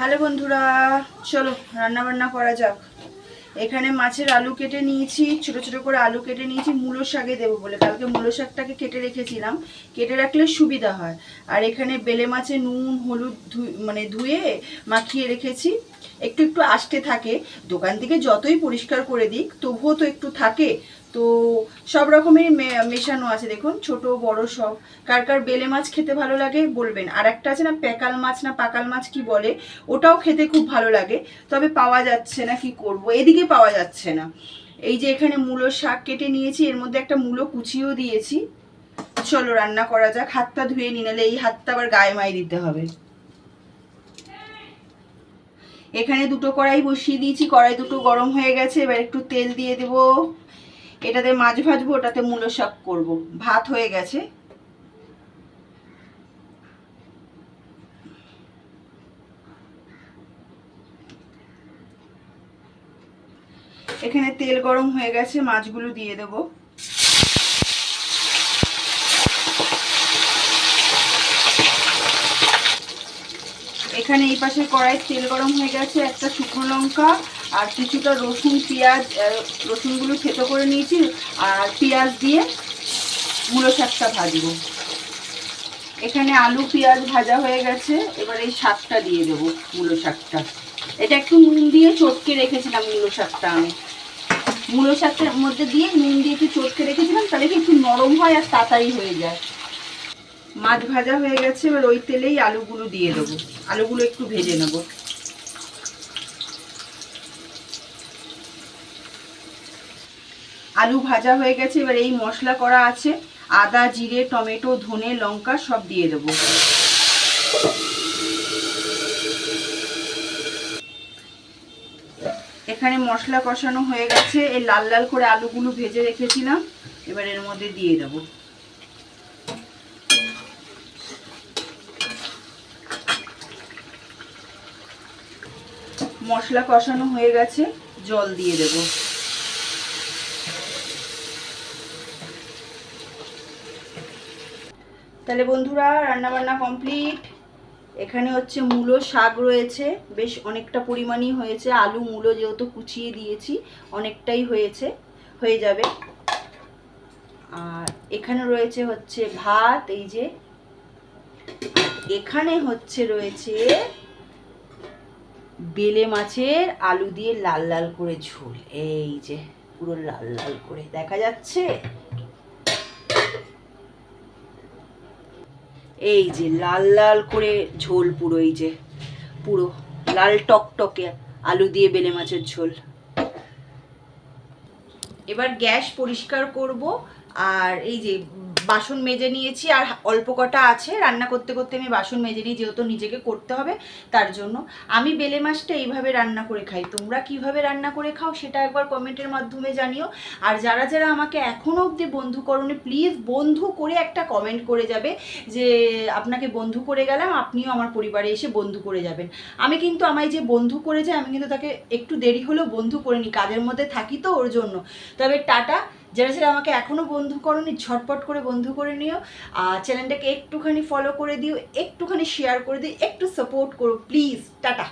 Hello বন্ধুরা, চলো রান্না বান্না করা যাক। এখানে মাছের আলু কেটে নিয়েছি, ছোট ছোট করে আলু কেটে নিয়েছি, মূলো শাকে দেবো বলে। কালকে মূলো শাকটাকে কেটে রেখেছিলাম, কেটে রাখলে সুবিধা হয়। আর এখানে বেলে মাছে নুন, হলুদ মানে ধুয়ে মাখিয়ে রেখেছি। একটু একটু আষ্টে থাকে, দোকান থেকে যতই পরিষ্কার করে দিক, তবুও তো একটু থাকে। তো সব রকমের মেশানো আছে, দেখুন। ছোট, বড় সব। কার কার বেলে মাছ খেতে ভালো লাগে বলবেন। আর একটা আছে না, প্যাকাল মাছ না পাকাল মাছ কি বলে? ওটাও খেতে খুব ভালো লাগে। তবে পাওয়া যাচ্ছে না, কি করব? এদিকে পাওয়া যাচ্ছে না। এই যে এখানে মূলো শাক কেটে নিয়েছি, এর মধ্যে একটা মূলো কুচিও দিয়েছি। চলো, রান্না করা যাক। হাতটা ধুয়ে নি, নাহলে এই হাতটা আবার গায়ে মাই দিতে হবে। এখানে দুটো কড়াই বসিয়ে দিয়েছি। কড়াই দুটো গরম হয়ে গেছে, এবার একটু তেল দিয়ে দেব। এটাতে মাছ ভাজবো, ওটাতে মূলো শাক করব। ভাত হয়ে গেছে। এখানে তেল গরম হয়ে গেছে, মাছগুলো দিয়ে দেব। এখানে এই পাশে কড়াই তেল গরম হয়ে গেছে, একটা শুকনো লঙ্কা আর কিছুটা রসুন, পেঁয়াজ রসুনগুলো থেতো করে নিয়েছি, আর পেঁয়াজ দিয়ে মূলো শাকটা ভাজবো। এখানে আলু, পেঁয়াজ ভাজা হয়ে গেছে, এবার এই শাকটা দিয়ে দেবো মূলো শাকটা। এটা একটু নুন দিয়ে চটকে রেখেছিলাম মূলো শাকটা আমি। মূলো শাকটার মধ্যে দিয়ে নুন দিয়ে একটু চটকে রেখেছিলাম, তাহলে কি একটু নরম হয় আর তাড়াতাড়ি হয়ে যায়। মাছ ভাজা হয়ে গেছে, এবার ওই তেলেই আলুগুলো দিয়ে দেবো। আলুগুলো একটু ভেজে নেব। আলু ভাজা হয়ে গেছে, এবার এই মশলা করা আছে। আদা, জিরে, টমেটো, ধনে, লঙ্কা সব দিয়ে দেবো। এখানে মশলা কষানো হয়ে গেছে। এই লাল লাল করে আলুগুলো ভেজে রেখেছিলাম। এবার এর মধ্যে দিয়ে দেবো। মশলা কষানো হয়ে গেছে। জল দিয়ে দেব। তাহলে বন্ধুরা রান্না বান্না কমপ্লিট এখানে হচ্ছে মূলো শাক রয়েছে। বেশ অনেকটা পরিমাণই হয়েছে। আলু, মূলো যেহেতু কুচিয়ে দিয়েছি, অনেকটাই হয়েছে, হয়ে যাবে। আর এখানে রয়েছে হচ্ছে ভাত, এই যে। এখানে হচ্ছে রয়েছে বেলে মাছের আলু দিয়ে লাল লাল করে ঝোল। এই যে, পুরো লাল লাল করে। দেখা যাচ্ছে? এই যে লাল লাল করে ঝোল পুরো, এই যে পুরো লাল টকটকে আলু দিয়ে বেলে মাছের ঝোল। এবার গ্যাস পরিষ্কার করব, আর এই যে বাসন মেজে নিয়েছি আর অল্প কটা আছে। রান্না করতে করতে আমি বাসন মেজে নিই, যেহেতু নিজেকে করতে হবে তার জন্য। আমি বেলে মাছটা এইভাবে রান্না করে খাই। তোমরা কীভাবে রান্না করে খাও সেটা একবার কমেন্টের মাধ্যমে জানিও। আর যারা যারা আমাকে এখনও অবধি বন্ধু করনি, প্লিজ বন্ধু করে একটা কমেন্ট করে যাবে যে, আপনাকে বন্ধু করে গেলাম, আপনিও আমার পরিবারে এসে বন্ধু করে যাবেন। আমি কিন্তু আমায় যে বন্ধু করে যায় আমি কিন্তু তাকে একটু দেরি হলেও বন্ধু করে নিই। কাজের মধ্যে থাকি তো ওর জন্য। তবে টাটা যারা যারা আমাকে এখনও বন্ধু করনি, ঝটপট করে বন্ধু করে নিও। আর চ্যানেলটাকে একটুখানি ফলো করে দিও, একটুখানি শেয়ার করে দিও, একটু সাপোর্ট করো প্লিজ টাটা।